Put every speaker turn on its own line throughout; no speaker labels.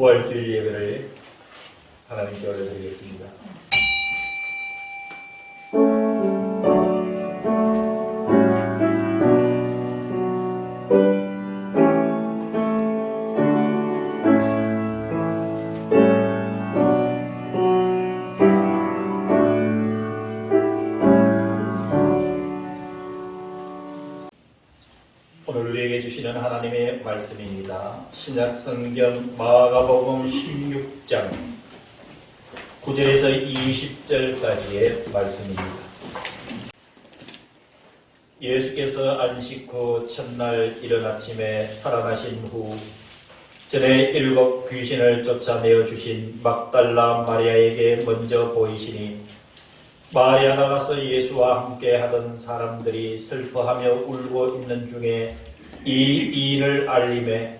부활주일 예배를 하나님께 올려드리겠습니다. 신약 성경 마가복음 16장 9절에서 20절까지의 말씀입니다. 예수께서 안식 후 첫날 이른 아침에 살아나신 후 전에 일곱 귀신을 쫓아내어 주신 막달라 마리아에게 먼저 보이시니 마리아가 가서 예수와 함께 하던 사람들이 슬퍼하며 울고 있는 중에 이 일을 알림해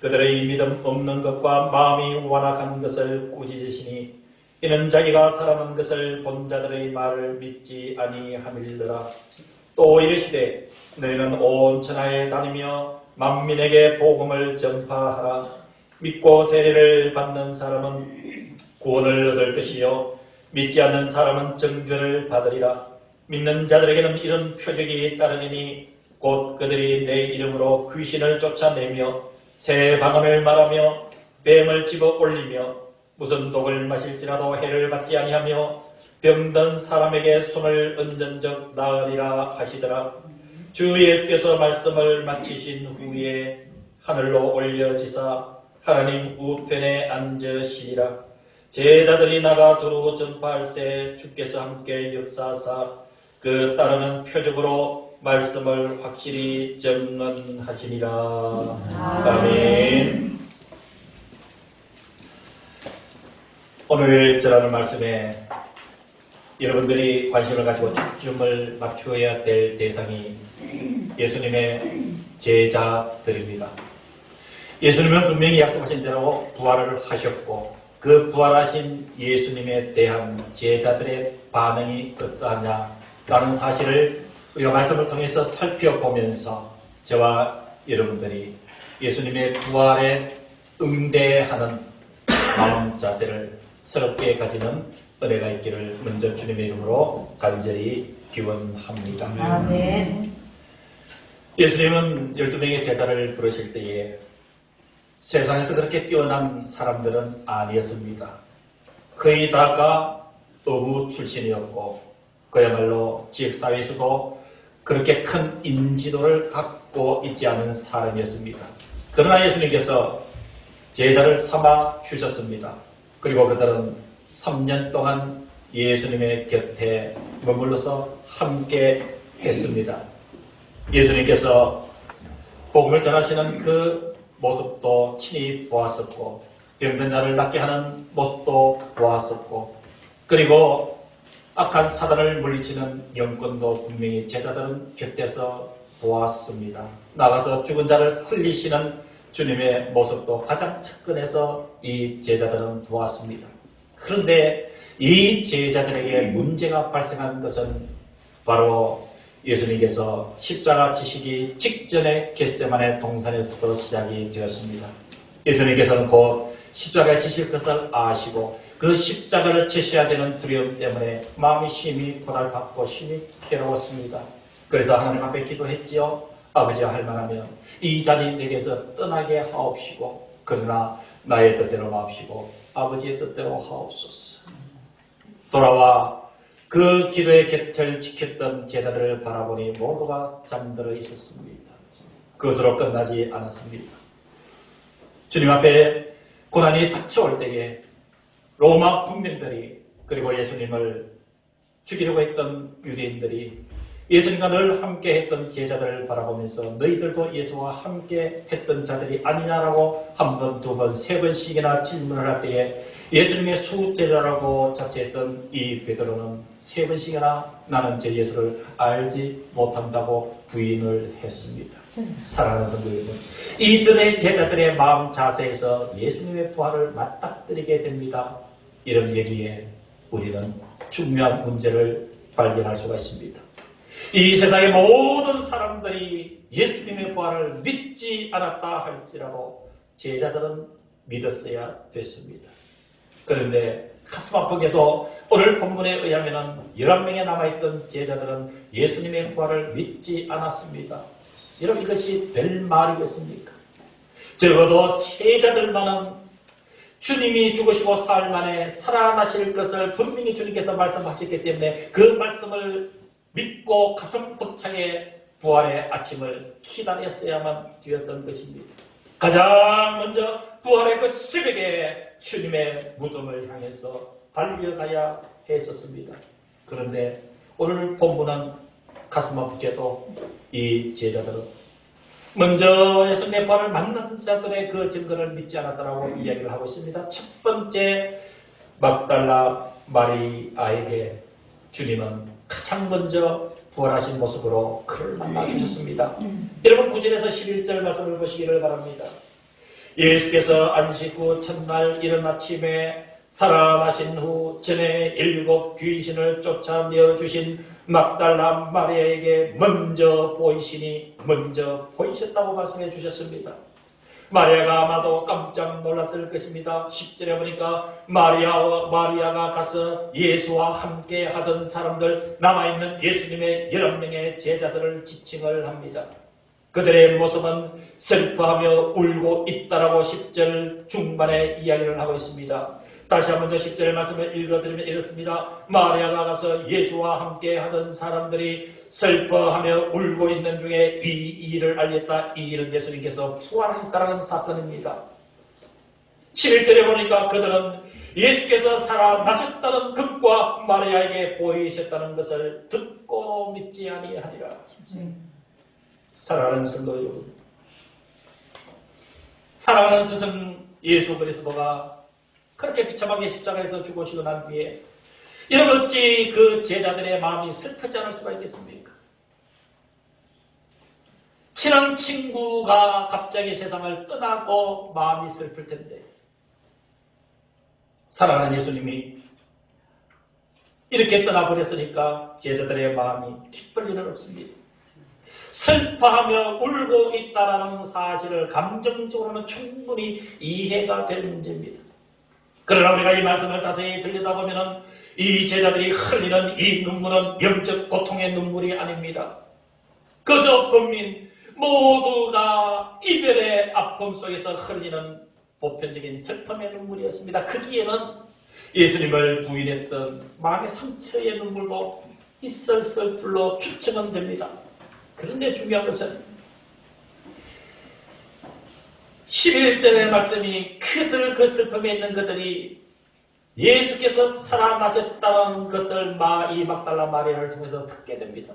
그들의 믿음 없는 것과 마음이 완악한 것을 꾸짖으시니 이는 자기가 살아난 것을 본 자들의 말을 믿지 아니함일더라. 또 이르시되 너희는 온 천하에 다니며 만민에게 복음을 전파하라. 믿고 세례를 받는 사람은 구원을 얻을 것이요 믿지 않는 사람은 정죄를 받으리라. 믿는 자들에게는 이런 표적이 따르니 곧 그들이 내 이름으로 귀신을 쫓아내며 새 방언을 말하며 뱀을 집어 올리며 무슨 독을 마실지라도 해를 받지 아니하며 병든 사람에게 손을 얹은 적 나으리라 하시더라. 주 예수께서 말씀을 마치신 후에 하늘로 올려지사 하나님 우편에 앉으시리라. 제자들이 나가 두루 전파할새 주께서 함께 역사하사 그 따르는 표적으로 말씀을 확실히 증언하시니라. 아멘. 오늘 전하는 말씀에 여러분들이 관심을 가지고 초점을 맞추어야 될 대상이 예수님의 제자들입니다. 예수님은 분명히 약속하신 대로 부활을 하셨고 그 부활하신 예수님에 대한 제자들의 반응이 어떠하냐라는 사실을 우리가 말씀을 통해서 살펴보면서 저와 여러분들이 예수님의 부활에 응대하는 마음 자세를 새롭게 가지는 은혜가 있기를 먼저 주님의 이름으로 간절히 기원합니다.
아멘.
예수님은 12명의 제자를 부르실 때에 세상에서 그렇게 뛰어난 사람들은 아니었습니다. 거의 다가 어부 출신이었고 그야말로 지역사회에서도 그렇게 큰 인지도를 갖고 있지 않은 사람이었습니다. 그러나 예수님께서 제자를 삼아 주셨습니다. 그리고 그들은 3년 동안 예수님의 곁에 머물러서 함께 했습니다. 예수님께서 복음을 전하시는 그 모습도 친히 보았었고 병든 자를 낫게 하는 모습도 보았었고 그리고 악한 사단을 물리치는 영권도 분명히 제자들은 곁에서 보았습니다. 나가서 죽은 자를 살리시는 주님의 모습도 가장 측근에서 이 제자들은 보았습니다. 그런데 이 제자들에게 문제가 발생한 것은 바로 예수님께서 십자가 지시기 직전에 겟세만의 동산에서부터 시작이 되었습니다. 예수님께서는 곧 십자가에 지실 것을 아시고 그 십자가를 지셔야 되는 두려움 때문에 마음이 심히 고달팠고 심히 괴로웠습니다. 그래서 하나님 앞에 기도했지요. 아버지와 할만하면 이 자리 내게서 떠나게 하옵시고 그러나 나의 뜻대로 마옵시고 아버지의 뜻대로 하옵소서. 돌아와 그 기도의 곁을 지켰던 제자들을 바라보니 모두가 잠들어 있었습니다. 그것으로 끝나지 않았습니다. 주님 앞에 고난이 닥쳐올 때에 로마 군민들이 그리고 예수님을 죽이려고 했던 유대인들이 예수님과 늘 함께 했던 제자들을 바라보면서 너희들도 예수와 함께 했던 자들이 아니냐라고 한 번, 두 번, 세 번씩이나 질문을 할 때에 예수님의 수제자라고 자처했던 이 베드로는 세 번씩이나 나는 제 예수를 알지 못한다고 부인을 했습니다. 사랑하는 성도 여러분, 이들의 제자들의 마음 자세에서 예수님의 부활을 맞닥 뜨리게 됩니다. 이런 얘기에 우리는 중요한 문제를 발견할 수가 있습니다. 이 세상의 모든 사람들이 예수님의 부활을 믿지 않았다 할지라도 제자들은 믿었어야 됐습니다. 그런데 가슴 아프게도 오늘 본문에 의하면 11명에 남아있던 제자들은 예수님의 부활을 믿지 않았습니다. 여러분 이것이 될 말이겠습니까? 적어도 제자들만은 주님이 죽으시고 사흘 만에 살아나실 것을 분명히 주님께서 말씀하셨기 때문에 그 말씀을 믿고 가슴 벅차게 부활의 아침을 기다렸어야만 되었던 것입니다. 가장 먼저 부활의 그 새벽에 주님의 무덤을 향해서 달려가야 했었습니다. 그런데 오늘 본문은 가슴 아프게도 이 제자들은 먼저 예수님의 만난 자들의 그 증거를 믿지 않았다라고 이야기를 하고 있습니다. 첫 번째 막달라 마리아에게 주님은 가장 먼저 부활하신 모습으로 그를 만나 주셨습니다. 여러분 9절에서 11절 말씀을 보시기를 바랍니다. 예수께서 안식 후 첫날 이른 아침에 살아나신 후 전에 일곱 귀신을 쫓아 내어 주신 막달라 마리아에게 먼저 보이시니 먼저 보이셨다고 말씀해 주셨습니다. 마리아가 아마도 깜짝 놀랐을 것입니다. 10절에 보니까 마리아와 마리아가 가서 예수와 함께 하던 사람들 남아있는 예수님의 11명의 제자들을 지칭을 합니다. 그들의 모습은 슬퍼하며 울고 있다라고 10절 중반에 이야기를 하고 있습니다. 다시 한 번 더 10절 말씀을 읽어드리면 이렇습니다. 마리아가 가서 예수와 함께 하던 사람들이 슬퍼하며 울고 있는 중에 이 일을 알렸다. 이 일은 예수님께서 부활하셨다는 사건입니다. 11절에 보니까 그들은 예수께서 살아나셨다는 것과 마리아에게 보이셨다는 것을 듣고 믿지 아니하니라. 사랑하는 성도 여러분, 사랑하는 스승 예수 그리스도가 그렇게 비참하게 십자가에서 죽으시고 난 뒤에 이런 어찌 그 제자들의 마음이 슬프지 않을 수가 있겠습니까? 친한 친구가 갑자기 세상을 떠나고 마음이 슬플 텐데 사랑하는 예수님이 이렇게 떠나버렸으니까 제자들의 마음이 기쁠 일은 없습니다. 슬퍼하며 울고 있다라는 사실을 감정적으로는 충분히 이해가 될 문제입니다. 그러나 우리가 이 말씀을 자세히 들여다보면 이 제자들이 흘리는 이 눈물은 영적 고통의 눈물이 아닙니다. 그저 범민 모두가 이별의 아픔 속에서 흘리는 보편적인 슬픔의 눈물이었습니다. 거기에는 예수님을 부인했던 마음의 상처의 눈물도 있었을 줄로 추측은 됩니다. 그런데 중요한 것은 11절의 말씀이 그들 그 슬픔에 있는 그들이 예수께서 살아나셨다는 것을 마이 막달라 마리아를 통해서 듣게 됩니다.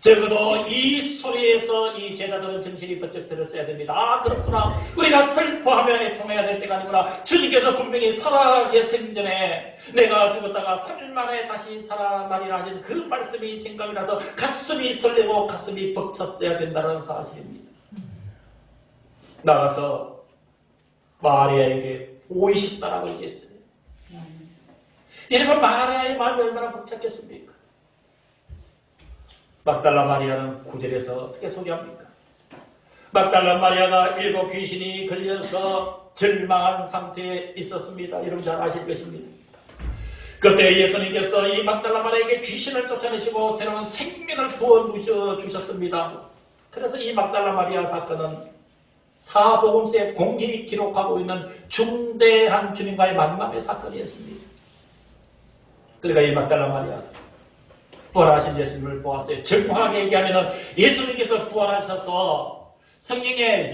적어도 이 소리에서 이 제자들은 정신이 번쩍 들었어야 됩니다. 아 그렇구나. 우리가 슬퍼하며 애통해야 될 때가 아니구나. 주님께서 분명히 살아계신 전에 내가 죽었다가 3일 만에 다시 살아나리라 하신 그 말씀이 생각이 나서 가슴이 설레고 가슴이 벅찼어야 된다는 사실입니다. 나가서 마리아에게 보이셨다라고 얘기했어요. 이러면 마리아의 마음이 얼마나 벅찼겠습니까? 막달라 마리아는 구절에서 어떻게 소개합니까? 막달라 마리아가 일곱 귀신이 걸려서 절망한 상태에 있었습니다. 여러분 잘 아실 것입니다. 그때 예수님께서 이 막달라 마리아에게 귀신을 쫓아내시고 새로운 생명을 부어 주셨습니다. 그래서 이 막달라 마리아 사건은 사복음서에 공히 기록하고 있는 중대한 주님과의 만남의 사건이었습니다. 그러니까 이 막달라 마리아 부활하신 예수님을 보았어요. 정확하게 얘기하면 예수님께서 부활하셔서 성경에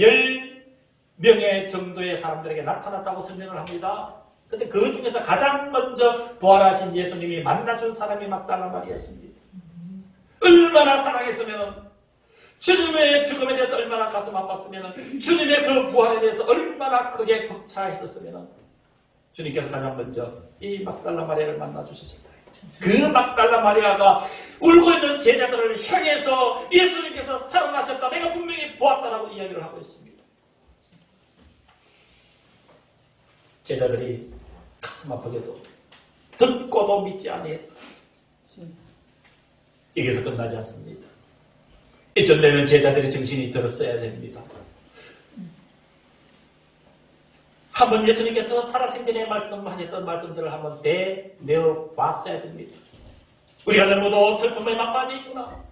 10명의 정도의 사람들에게 나타났다고 설명을 합니다. 근데 그 중에서 가장 먼저 부활하신 예수님이 만나준 사람이 막달라 마리아였습니다. 얼마나 사랑했으면 주님의 죽음에 대해서 얼마나 가슴 아팠으면 주님의 그 부활에 대해서 얼마나 크게 벅차했었으면 주님께서 가장 먼저 이 막달라 마리아를 만나 주셨을 거예요. 그 막달라 마리아가 울고 있는 제자들을 향해서 예수님께서 살아나셨다. 내가 분명히 보았다라고 이야기를 하고 있습니다. 제자들이 가슴 아프게도 듣고도 믿지 아니했다. 여기서 끝나지 않습니다. 이쯤 되면 제자들이 정신이 들었어야 됩니다. 한번 예수님께서 살아생전에 말씀하셨던 말씀들을 한번 대내어 봤어야 됩니다. 우리가 너무도 슬픔에 막빠져 있구나.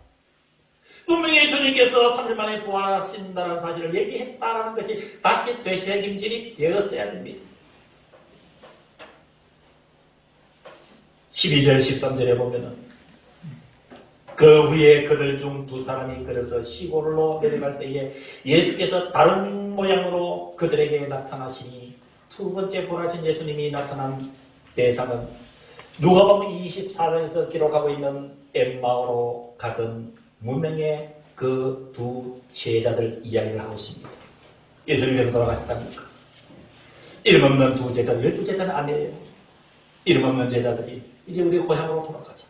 분명히 주님께서 3일 만에 부활하신다는 사실을 얘기했다라는 것이 다시 되새김질이 되었어야 됩니다. 12절 13절에 보면은 그 후에 그들 중 두 사람이 걸어서 시골로 내려갈 때에 예수께서 다른 모양으로 그들에게 나타나시니 두 번째 부활하신 예수님이 나타난 대상은 누가복음 24장에서 기록하고 있는 엠마오로 가던 무명의 그 두 제자들 이야기를 하고 있습니다. 예수님께서 돌아가셨답니까? 이름 없는 두 제자들, 열두 제자는 아니에요. 이름 없는 제자들이 이제 우리 고향으로 돌아가자.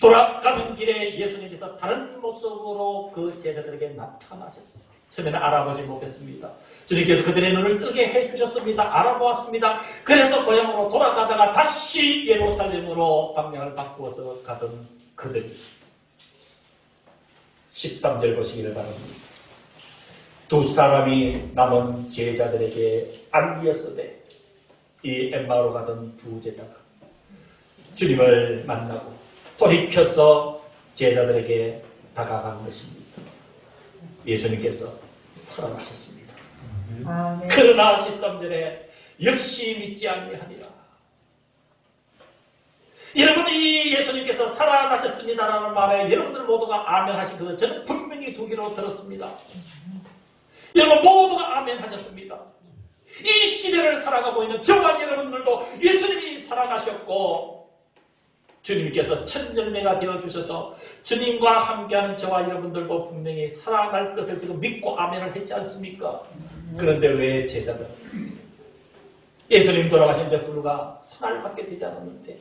돌아가는 길에 예수님께서 다른 모습으로 그 제자들에게 나타나셨어요. 처음에는 알아보지 못했습니다. 주님께서 그들의 눈을 뜨게 해주셨습니다. 알아보았습니다. 그래서 고향으로 돌아가다가 다시 예루살렘으로 방향을 바꾸어서 가던 그들. 13절 보시기를 바랍니다. 두 사람이 남은 제자들에게 알리었으되 이 엠마로 가던 두 제자가 주님을 만나고 돌이켜서 제자들에게 다가간 것입니다. 예수님께서 살아나셨습니다. 그러나 13절에 역시 믿지 아니하니라. 여러분 이 예수님께서 살아나셨습니다라는 말에 여러분들 모두가 아멘 하신 것을 저는 분명히 두 귀로 들었습니다. 여러분 모두가 아멘 하셨습니다. 이 시대를 살아가고 있는 저와 여러분들도 예수님이 살아나셨고 주님께서 첫 열매가 되어주셔서 주님과 함께하는 저와 여러분들도 분명히 살아날 것을 지금 믿고 아멘을 했지 않습니까? 그런데 왜 제자들? 예수님 돌아가신데 불과 사날밖에 되지 않았는데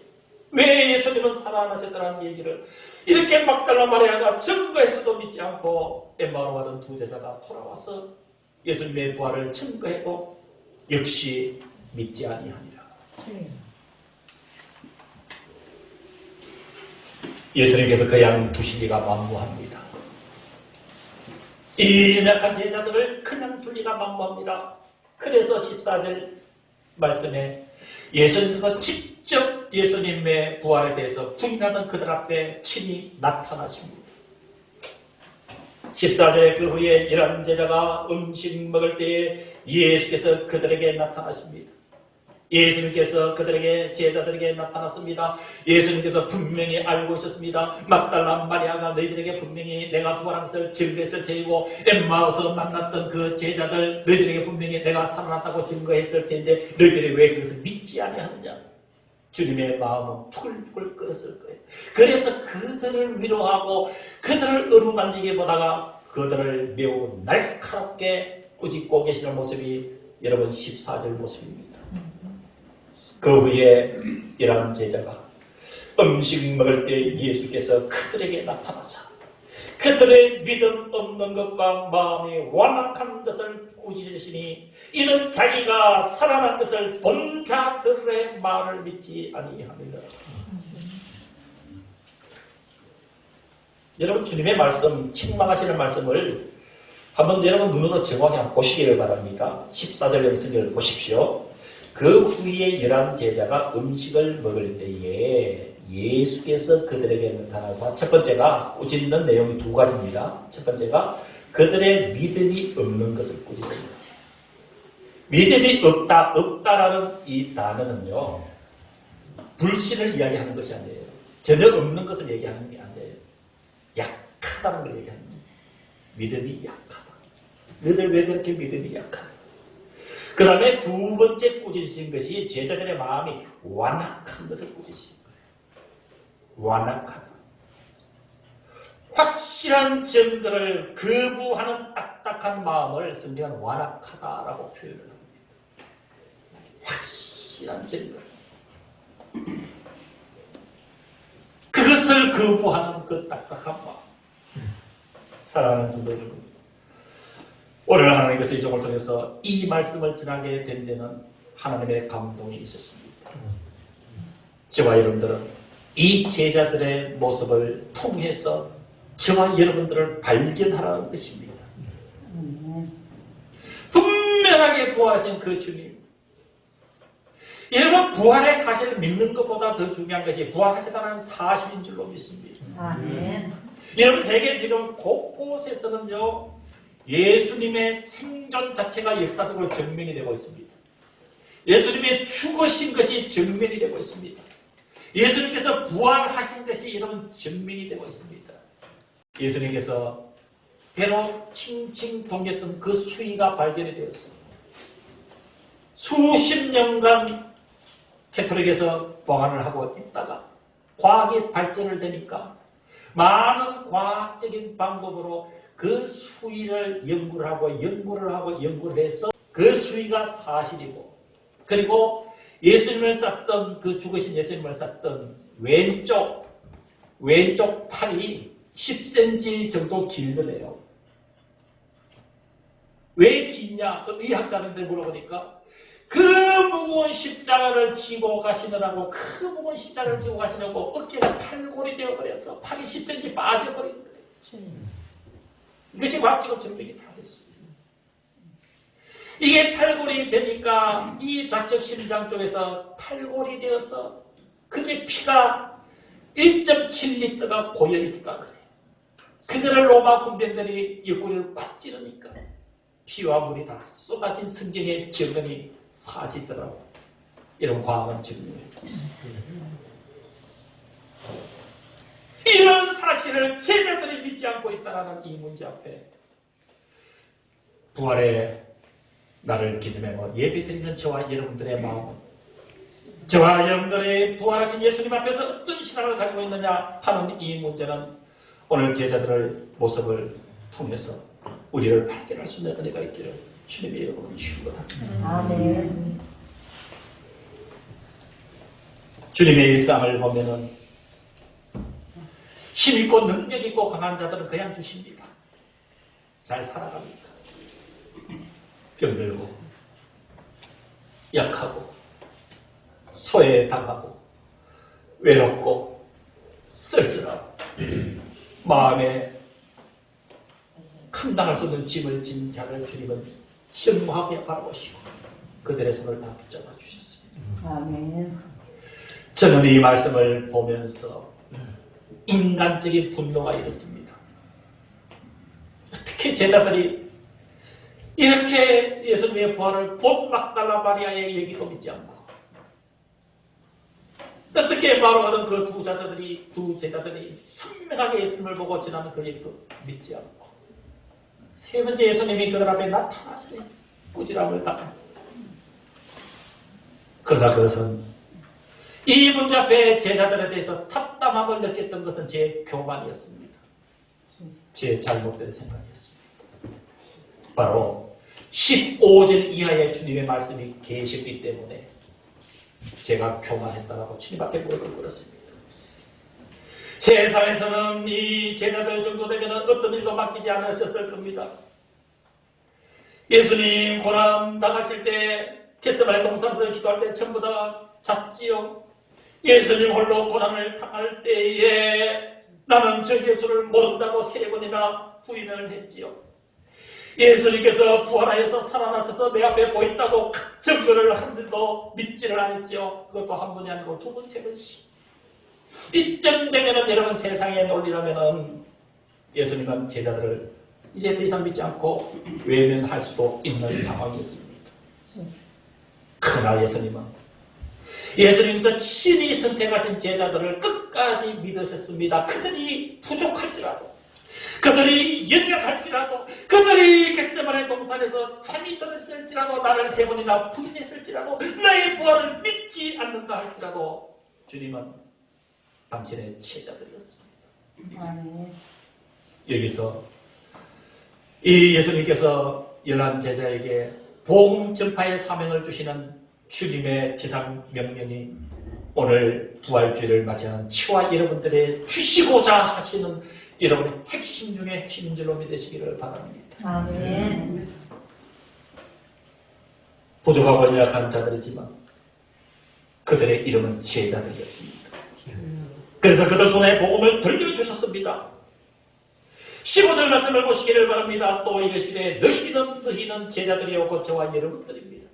왜 예수님은 살아나셨다는 얘기를 이렇게 막달라 마리아가 증거해서도 믿지 않고 엠마로 가던 두 제자가 돌아와서 예수님의 부활을 증거해도 역시 믿지 아니하니라. 예수님께서 그 양 두시기가 만무합니다. 이 연약한 제자들을 그냥 둘리가 만무합니다. 그래서 14절 말씀에 예수님께서 직접 예수님의 부활에 대해서 부인하는 그들 앞에 친히 나타나십니다. 14절에 그 후에 이런 제자가 음식 먹을 때에 예수께서 그들에게 나타나십니다. 예수님께서 그들에게 제자들에게 나타났습니다. 예수님께서 분명히 알고 있었습니다. 막달라 마리아가 너희들에게 분명히 내가 부활한 것을 증거했을 테이고 엠마오서 만났던 그 제자들 너희들에게 분명히 내가 살아났다고 증거했을 텐데 너희들이 왜 그것을 믿지 아니하느냐? 주님의 마음은 푸글푸글 끓었을 거예요. 그래서 그들을 위로하고 그들을 어루만지게 보다가 그들을 매우 날카롭게 꾸짖고 계시는 모습이 여러분 14절 모습입니다. 그 후에 이러한 제자가 음식 먹을 때 예수께서 그들에게 나타나사 그들의 믿음 없는 것과 마음이 완악한 것을 꾸짖으시니 이는 자기가 살아난 것을 본 자들의 말을 믿지 아니하니라. 여러분 주님의 말씀, 책망하시는 말씀을 한번 여러분 눈으로 정확히 보시기를 바랍니다. 14절 영성을 보십시오. 그 후에 열한 제자가 음식을 먹을 때에 예수께서 그들에게 나타나서 첫 번째가 꾸짖는 내용이 두 가지입니다. 첫 번째가 그들의 믿음이 없는 것을 꾸짖습니다. 믿음이 없다, 없다라는 이 단어는요, 불신을 이야기하는 것이 아니에요. 전혀 없는 것을 얘기하는 게 아니에요. 약하다는 걸 얘기하는 거예요. 믿음이 약하다. 너희들 왜 그렇게 믿음이 약하다? 그 다음에 두 번째 꾸짖으신 것이 제자들의 마음이 완악한 것을 꾸짖으신 거예요. 완악하다. 확실한 증거를 거부하는 딱딱한 마음을 성경은 완악하다라고 표현을 합니다. 확실한 증거. 그것을 거부하는 그 딱딱한 마음. 사랑하는 성도 여러분. 오늘 하나님께서 이 종을 통해서 이 말씀을 전하게 된 데는 하나님의 감동이 있었습니다. 저와 여러분들은 이 제자들의 모습을 통해서 저와 여러분들을 발견하라는 것입니다. 분명하게 부활하신 그 주님. 여러분, 부활의 사실을 믿는 것보다 더 중요한 것이 부활하셨다는 사실인 줄로 믿습니다.
아멘.
여러분, 세계 지금 곳곳에서는요, 예수님의 생존 자체가 역사적으로 증명이 되고 있습니다. 예수님의 죽으신 것이 증명이 되고 있습니다. 예수님께서 부활하신 것이 여러분 증명이 되고 있습니다. 예수님께서 배로 칭칭 동겼던 그 수위가 발견이 되었습니다. 수십 년간 캐톨릭에서 보관을 하고 있다가 과학이 발전을 되니까 많은 과학적인 방법으로 그 수위를 연구를 하고 연구를 하고 연구를 해서 그 수위가 사실이고 그리고 예수님을 쌌던 그 죽으신 예수님을 쌌던 왼쪽 왼쪽 팔이 10cm 정도 길더래요. 왜 기냐? 그 의학자한테 물어보니까 그 무거운 십자가를 지고 가시느라고 그 무거운 십자가를 지고 가시느라고 어깨가 탈골이 되어버려서 팔이 10cm 빠져버린 거예요. 이것이 과학적으로 증명이 다 됐습니다. 이게 탈골이 되니까 이 좌측 심장 쪽에서 탈골이 되어서 그게 피가 1.7리터가 고여 있었다 그래요. 그거를 로마 군병들이 옆구리를 쿡 찌르니까 피와 물이 다 쏟아진 성경의 증언이 사지더라고. 이런 과학은 증명해 주고 있습니다. 이런 사실을 제자들이 믿지 않고 있다는 이 문제 앞에 부활의 나를 기도하며 예배 드리는 저와 여러분들의 마음 저와 여러분들의 부활하신 예수님 앞에서 어떤 신앙을 가지고 있느냐 하는 이 문제는 오늘 제자들의 모습을 통해서 우리를 발견할 수 있는 은혜가 있기를 주님의 이름으로 축원합니다.
아멘.
주님의 일상을 보면은 힘있고 능력있고 강한 자들은 그냥 두십니다. 잘 살아갑니다. 병들고 약하고 소외당하고 외롭고 쓸쓸하고 마음에 감당할 수 없는 짐을 진 자를 주님은 심하게 바라보시고 그들의 손을 다 붙잡아 주셨습니다.
아멘.
저는 이 말씀을 보면서 인간적인 분노가 일었습니다. 어떻게 제자들이 이렇게 예수님의 부활을 본 막달라 마리아의 얘기도 믿지 않고 어떻게 바로 하던 그 두 자들이 두 제자들이 선명하게 예수님을 보고 지나는 그 얘기도 믿지 않고 세 번째 예수님이 그들 앞에 나타나시니 꾸지람을 당한 그러나 그것은 이 문제 앞에 제자들에 대해서 답답함을 느꼈던 것은 제 교만이었습니다. 제 잘못된 생각이었습니다. 바로 15절 이하의 주님의 말씀이 계셨기 때문에 제가 교만했다라고 주님 앞에 무릎을 꿇었습니다. 세상에서는 이 제자들 정도 되면 어떤 일도 맡기지 않으셨을 겁니다. 예수님 고난 당하실 때 겟세마네 동산에서 기도할 때 전부 다 잤지요. 예수님 홀로 고난을 당할 때에 나는 저 예수를 모른다고 세 번이나 부인을 했지요. 예수님께서 부활하여서 살아나셔서 내 앞에 보인다고 증거를 한 번도 믿지를 않았지요. 그것도 한 번이 아니고 두 번, 세 번씩. 이쯤 되면은 여러분 세상의 논리라면은 예수님은 제자들을 이제 더 이상 믿지 않고 외면할 수도 있는 상황이었습니다. 그러나 예수님은 예수님께서 친히 선택하신 제자들을 끝까지 믿으셨습니다. 그들이 부족할지라도, 그들이 연약할지라도, 그들이 겟세마네 동산에서 참이 들었을지라도, 나를 세 번이나 부인했을지라도, 나의 부활을 믿지 않는다 할지라도, 주님은 당신의 제자들이었습니다.
아멘.
여기서 이 예수님께서 열한 제자에게 복음 전파의 사명을 주시는 주님의 지상 명령이 오늘 부활주의를 맞이하는 저와 여러분들의 주시고자 하시는 여러분의 핵심 중에 핵심인 줄로 믿으시기를 바랍니다.
아멘.
부족하고 연약한 자들이지만 그들의 이름은 제자들이었습니다. 그래서 그들 손에 복음을 들려주셨습니다. 15절 말씀을 보시기를 바랍니다. 또 이르시되 너희는 너희는 제자들이요 곧 저와 여러분들입니다.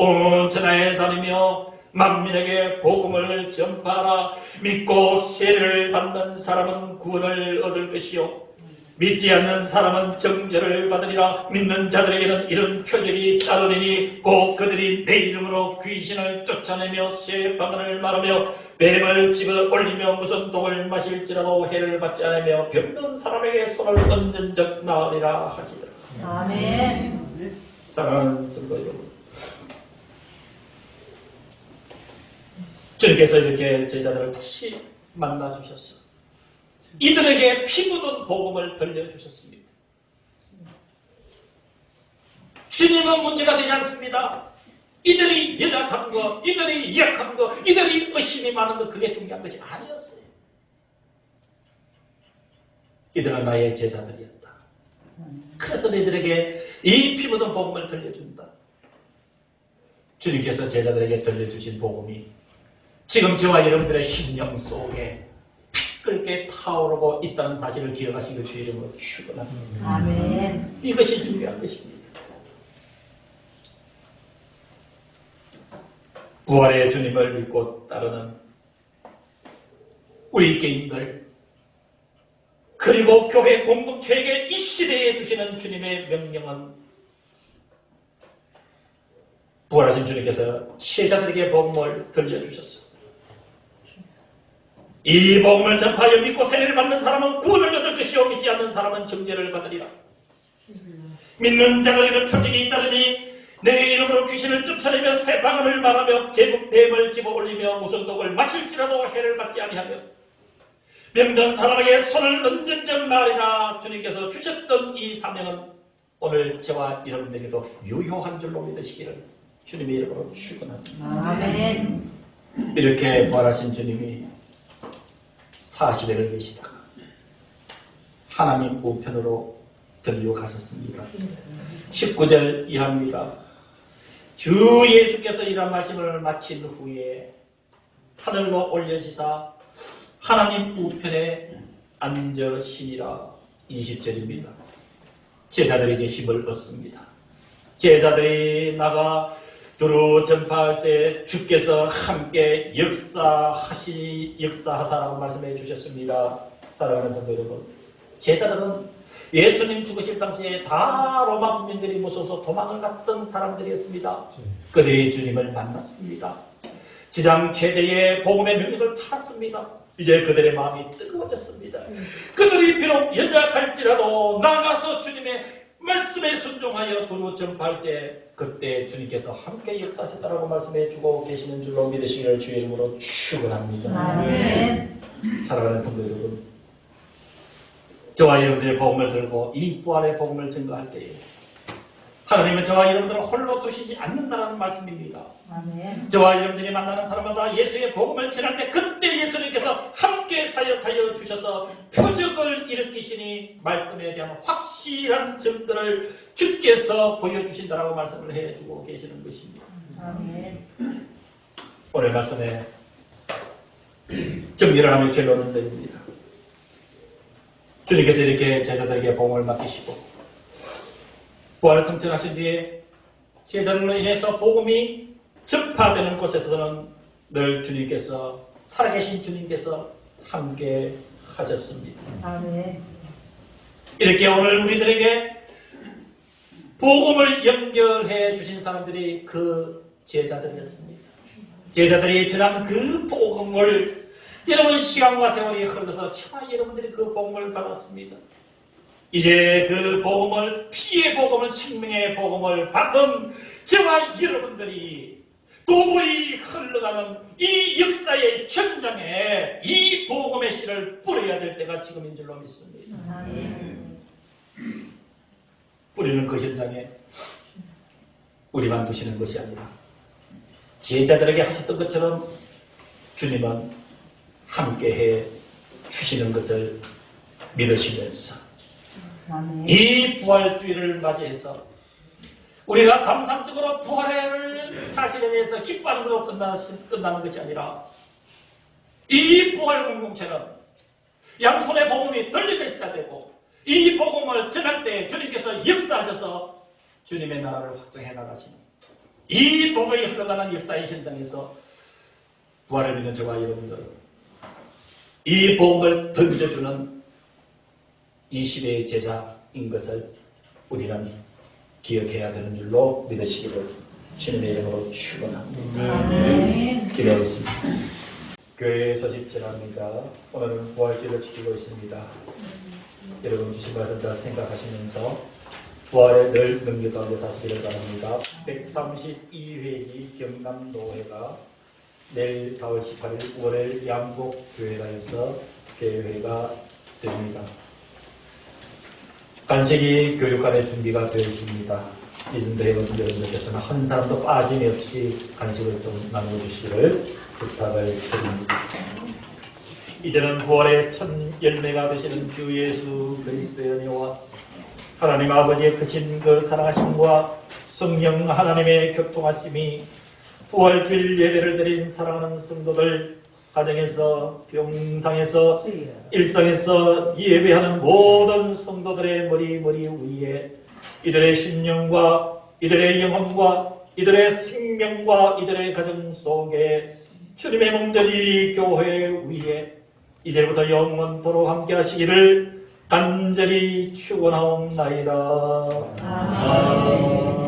온 천하에 다니며 만민에게 복음을 전파하라. 믿고 세례를 받는 사람은 구원을 얻을 것이요. 믿지 않는 사람은 정죄를 받으리라. 믿는 자들에게는 이런 표적이 따르리니 곧 그들이 내 이름으로 귀신을 쫓아내며 새 방언을 말하며 뱀을 집어 올리며 무슨 독을 마실지라도 해를 받지 않으며 병든 사람에게 손을 얹은 적 나으리라 하시더라.
아멘.
사랑하는 성도 여러분 주님께서 이렇게 제자들을 다시 만나 주셨어. 이들에게 피 묻은 복음을 들려주셨습니다. 주님은 문제가 되지 않습니다. 이들이 연약한 거 이들이 약한 거 이들이 의심이 많은 거 그게 중요한 것이 아니었어요. 이들은 나의 제자들이었다. 그래서 너희들에게 이피 묻은 복음을 들려준다. 주님께서 제자들에게 들려주신 복음이 지금 저와 여러분들의 심령 속에 피 끓게 타오르고 있다는 사실을 기억하시고 주 이름으로 축원합니다.
아멘.
이것이 중요한 것입니다. 부활의 주님을 믿고 따르는 우리 개인들 그리고 교회 공동체에게 이 시대에 주시는 주님의 명령은 부활하신 주님께서 세자들에게 복음을 들려주셨습니다. 이 복음을 전파하여 믿고 세례를 받는 사람은 구원을 얻을 것이요 믿지 않는 사람은 정죄를 받으리라. 믿는 자들에게는 표적이 있다더니 내 이름으로 귀신을 쫓아내며 새 방언을 말하며 제국 뱀을 집어 올리며 무슨 독을 마실지라도 해를 받지 아니하며 병든 사람에게 손을 얹은 적 말이나 주님께서 주셨던 이 사명은 오늘 저와 여러분들에게도 유효한 줄로 믿으시기를 주님의 이름으로 축원합니다.
아멘.
이렇게 부활하신 주님이 40일을 계시다가 하나님 우편으로 들리고 가셨습니다. 19절 이하입니다. 주 예수께서 이런 말씀을 마친 후에 하늘로 올려지사 하나님 우편에 앉으시니라 20절입니다. 제자들이 이제 힘을 얻습니다. 제자들이 나가 두루 전파할세 주께서 함께 역사하시 역사하사라고 말씀해 주셨습니다. 사랑하는 성도 여러분, 제자들은 예수님 죽으실 당시에 다 로마 국민들이 무서워서 도망을 갔던 사람들이었습니다. 그들이 주님을 만났습니다. 지상 최대의 복음의 명령을 팔았습니다. 이제 그들의 마음이 뜨거워졌습니다. 그들이 비록 연약할지라도 나가서 주님의 말씀에 순종하여 두루 전파할세 그때 주님께서 함께 역사하셨다라고 말씀해 주고 계시는 줄로 믿으시기를 주의 이름으로 축원합니다.
아멘.
사랑하는 성도 여러분, 저와 여러분들의 복음을 들고 이 부활의 복음을 증거할 때에 하나님은 저와 여러분들을 홀로 두시지 않는다는 말씀입니다.
아멘.
저와 여러분들이 만나는 사람마다 예수의 복음을 전할 때 그때 예수님께서 함께 사역하여 주셔서 표적을 일으키시니 말씀에 대한 확실한 증거를 주께서 보여주신다라고 말씀을 해주고 계시는 것입니다.
아멘.
오늘 말씀에 정리를 하며 결론을 내립니다. 주님께서 이렇게 제자들에게 복음을 맡기시고 부활을 성천하신 뒤에 제자들로 인해서 복음이 전파되는 곳에서는 늘 주님께서 살아계신 주님께서 함께 하셨습니다.
아멘.
이렇게 오늘 우리들에게 복음을 연결해 주신 사람들이 그 제자들이었습니다. 제자들이 전한 그 복음을 여러분 시간과 세월이 흘러서 차 여러분들이 그 복음을 받았습니다. 이제 그 복음을 피의 복음을 생명의 복음을 받은 저와 여러분들이 도무히 흘러가는 이 역사의 현장에 이 복음의 씨를 뿌려야 될 때가 지금인 줄로 믿습니다.
아멘.
뿌리는 그 현장에 우리만 두시는 것이 아니라 제자들에게 하셨던 것처럼 주님은 함께해 주시는 것을 믿으시면서. 이 부활주의를 맞이해서 우리가 감상적으로 부활의 사실에 대해서 끝나, 끝나는 것이 아니라 이 부활 공동체는 양손의 복음이 들리게 시작되고 이 복음을 전할 때 주님께서 역사하셔서 주님의 나라를 확장해 나가시는 이 도덕이 흘러가는 역사의 현장에서 부활을 믿는 저와 여러분들 이 복음을 던져주는 이 시대의 제자인 것을 우리는 기억해야 되는 줄로 믿으시기를 주님의 이름으로 축원합니다. 기도하겠습니다. 교회의 소식 전합니다. 오늘은 부활주를 지키고 있습니다. 여러분 주신 말씀 잘 생각하시면서 부활에 늘 능력 가운데 사시기를 바랍니다. 132회기 경남 노회가 내일 4월 18일 월요일 양곡 교회가에서 개회가 됩니다. 간식이 교육관의 준비가 되어 있습니다. 이준도 회원들 여러분들께서는 한 사람도 빠짐없이 간식을 좀 나눠주시기를 부탁을 드립니다. 이제는 9월의 첫 열매가 되시는 주 예수 그리스도의 은혜와 하나님 아버지의 크신 그 사랑하심과 성령 하나님의 교통하심이 부활주일 예배를 드린 사랑하는 성도들 가정에서 병상에서
주여.
일상에서 예배하는 모든 성도들의 머리 머리 위에 이들의 심령과 이들의 영혼과 이들의 생명과 이들의 가정 속에 주님의 몸들이 교회 위에 이제부터 영원토록 함께 하시기를 간절히 축원하옵나이다.
아멘.